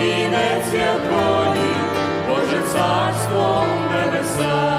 вінець яконі, Боже царство небеса.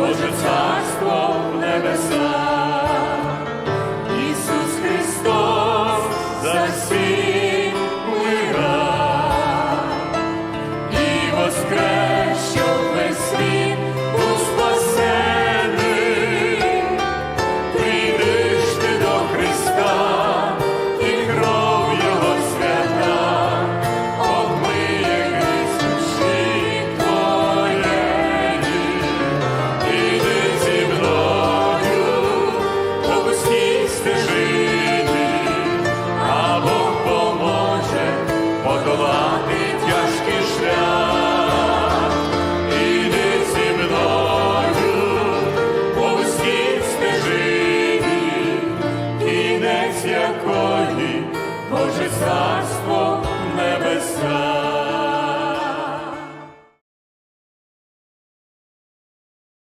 Боже царство в небесах.